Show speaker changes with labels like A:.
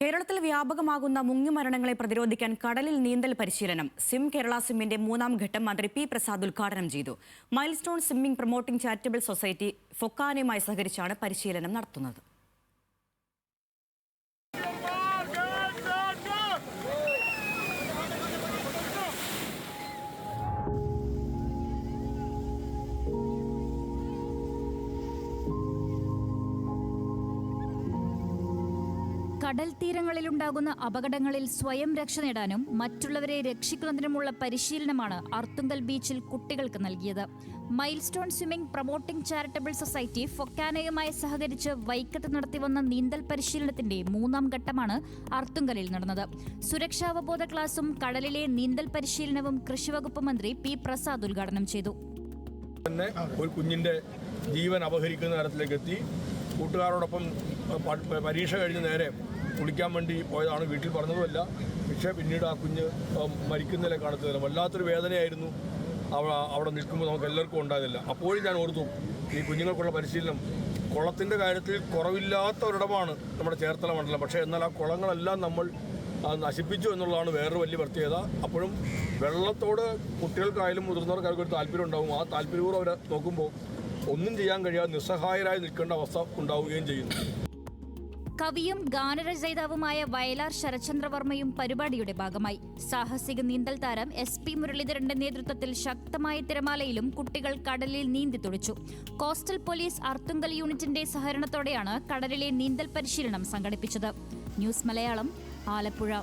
A: കേരളത്തിൽ വ്യാപകമാകുന്ന മുങ്ങിമരണങ്ങളെ പ്രതിരോധിക്കാൻ കടലിൽ നീന്തൽ പരിശീലനം. സിം കേരള സിമ്മിന്റെ മൂന്നാം ഘട്ടം മന്ത്രി പി പ്രസാദ് ഉദ്ഘാടനം ചെയ്തു. Milestone swimming promoting charitable society ഫൊക്കാനയുമായി സഹകരിച്ചാണ് പരിശീലനം നടത്തുന്നത്.
B: കടൽ തീരങ്ങളിലുണ്ടാകുന്ന അപകടങ്ങളിൽ സ്വയം രക്ഷ നേടാനും മറ്റുള്ളവരെ രക്ഷിക്കുന്നതിനുമുള്ള പരിശീലനമാണ് അർത്തുങ്കൽ ബീച്ചിൽ കുട്ടികൾക്ക് നൽകിയത്. Milestone swimming promoting charitable society ഫൊക്കാനയുമായി സഹകരിച്ച് വൈക്കത്ത് നടത്തിവന്ന നീന്തൽ പരിശീലനത്തിന്റെ മൂന്നാം ഘട്ടമാണ് അർത്തുങ്കലിൽ നടന്നത്. സുരക്ഷാവബോധ ക്ലാസും കടലിലെ നീന്തൽ പരിശീലനവും കൃഷിവകുപ്പ് മന്ത്രി പി പ്രസാദ് ഉദ്ഘാടനം ചെയ്തു.
C: തന്നെ ഒരു കുഞ്ഞിന്റെ ജീവൻ അപഹരിക്കുന്ന തരത്തിലേക്ക് എത്തി. കൂട്ടുകാരോടൊപ്പം പരീക്ഷ കഴിഞ്ഞ് നേരെ കുളിക്കാൻ വേണ്ടി പോയതാണ് വീട്ടിൽ പറഞ്ഞതുമല്ല. പക്ഷേ പിന്നീട് ആ കുഞ്ഞ് മരിക്കുന്നതിലെ കാണത്തില്ല വല്ലാത്തൊരു വേദനയായിരുന്നു. അവ- അവിടെ നിൽക്കുമ്പോൾ നമുക്ക് എല്ലാവർക്കും ഉണ്ടായതില്ല. അപ്പോഴും ഞാൻ ഓർത്തു ഈ കുഞ്ഞുങ്ങൾക്കുള്ള പരിശീലനം കുളത്തിന്റെ കാര്യത്തിൽ കുറവില്ലാത്ത ഒരിടമാണ് നമ്മുടെ ചേർത്തല മണ്ഡലം. പക്ഷേ എന്നാൽ ആ കുളങ്ങളെല്ലാം നമ്മൾ നശിപ്പിച്ചു എന്നുള്ളതാണ് വേറൊരു വലിയ പ്രത്യേകത. അപ്പോഴും വെള്ളത്തോട് കുട്ടികൾക്കായാലും മുതിർന്നവർക്കായാലും ഒരു താല്പര്യം ഉണ്ടാവും. ആ താല്പര്യപൂർവം അവരെ നോക്കുമ്പോൾ ഒന്നും ചെയ്യാൻ കഴിയാതെ നിസ്സഹായരായി നിൽക്കേണ്ട അവസ്ഥ ഉണ്ടാവുകയും ചെയ്യുന്നു.
B: കവിയും ഗാനരചയിതാവുമായ വയലാർ ശരചന്ദ്രവർമ്മയും പരിപാടിയുടെ ഭാഗമായി. സാഹസിക നീന്തൽ താരം എസ് പി മുരളീധരന്റെ നേതൃത്വത്തിൽ ശക്തമായ തിരമാലയിലും കുട്ടികൾ കടലിൽ നീന്തി തുടിച്ചു. കോസ്റ്റൽ പോലീസ് അർത്തുങ്കൽ യൂണിറ്റിന്റെ സഹകരണത്തോടെയാണ് കടലിലെ നീന്തൽ പരിശീലനം സംഘടിപ്പിച്ചത്. ന്യൂസ് മലയാളം ആലപ്പുഴ.